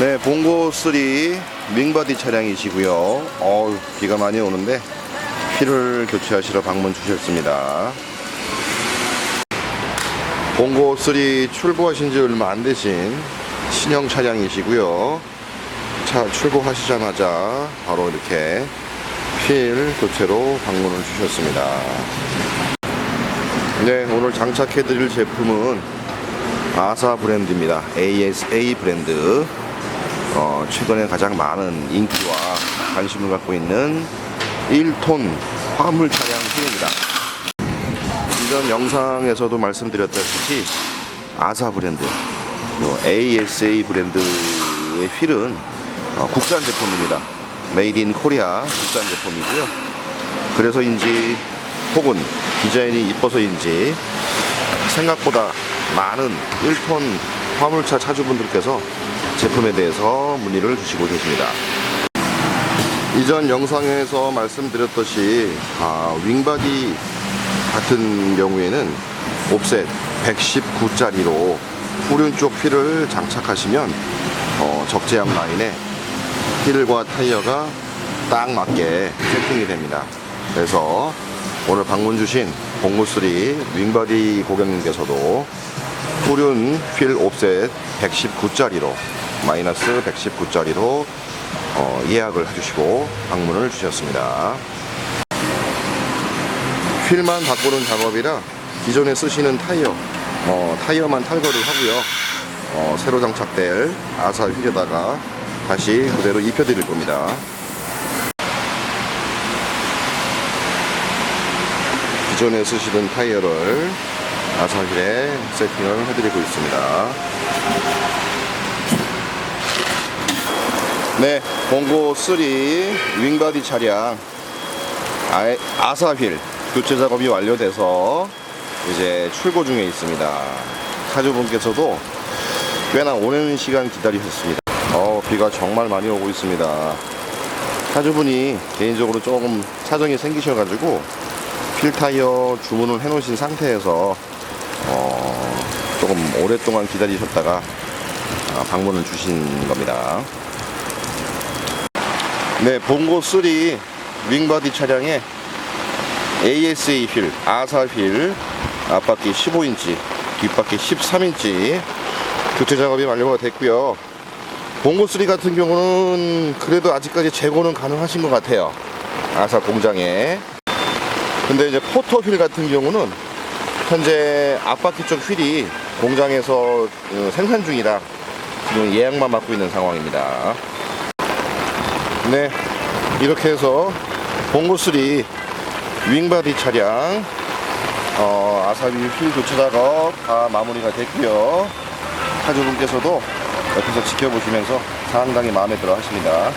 네, 봉고 3 윙바디 차량이시고요. 어우, 비가 많이 오는데 휠을 교체하시러 방문 주셨습니다. 봉고 3 출고하신 지 얼마 안 되신 신형 차량이시고요. 차 출고하시자마자 바로 이렇게 휠 교체로 방문을 주셨습니다. 네, 오늘 장착해드릴 제품은 아사 브랜드입니다. ASA 브랜드. 어, 최근에 가장 많은 인기와 관심을 갖고 있는 1톤 화물 차량 휠입니다. 이전 영상에서도 말씀드렸다시피 아사 브랜드, 요 ASA 브랜드의 휠은 어, 국산 제품입니다. 메이드 인 코리아 국산 제품이고요. 그래서인지 혹은 디자인이 이뻐서인지 생각보다 많은 1톤 화물차 차주분들께서 제품에 대해서 문의를 주시고 계십니다. 이전 영상에서 말씀드렸듯이 아, 윙바디 같은 경우에는 옵셋 119짜리로 후륜 쪽 휠을 장착하시면 어, 적재함 라인에 휠과 타이어가 딱 맞게 세팅이 됩니다. 그래서 오늘 방문 주신 공무쓰리 윙바디 고객님께서도 후륜 휠 옵셋 119짜리로 마이너스 119짜리로 어, 예약을 해주시고 방문을 주셨습니다. 휠만 바꾸는 작업이라 기존에 쓰시는 타이어 어, 타이어만 탈거를 하고요. 어, 새로 장착될 아사 휠에다가 다시 그대로 입혀드릴 겁니다. 기존에 쓰시던 타이어를 아사힐에 세팅을 해드리고 있습니다. 네, 봉고 3 윙바디 차량 아, 아사휠 교체 작업이 완료돼서 이제 출고 중에 있습니다. 차주분께서도 꽤나 오랜 시간 기다리셨습니다. 어, 비가 정말 많이 오고 있습니다. 차주분이 개인적으로 조금 사정이 생기셔가지고 필 타이어 주문을 해놓으신 상태에서 어, 조금 오랫동안 기다리셨다가 아, 방문을 주신 겁니다. 네, 봉고 3 윙바디 차량에 ASA 휠, 아사 휠, 앞바퀴 15인치, 뒷바퀴 13인치 교체 작업이 완료가 됐고요. 봉고 3 같은 경우는 그래도 아직까지 재고는 가능하신 것 같아요. 아사 공장에. 근데 이제 포터 휠 같은 경우는 현재 앞바퀴 쪽 휠이 공장에서 어, 생산 중이라 지금 예약만 맡고 있는 상황입니다. 네, 이렇게 해서 봉고3 윙바디 차량 어, 아사비 휠 교체 작업 다 마무리가 됐고요. 차주분께서도 옆에서 지켜보시면서 상당히 마음에 들어 하십니다.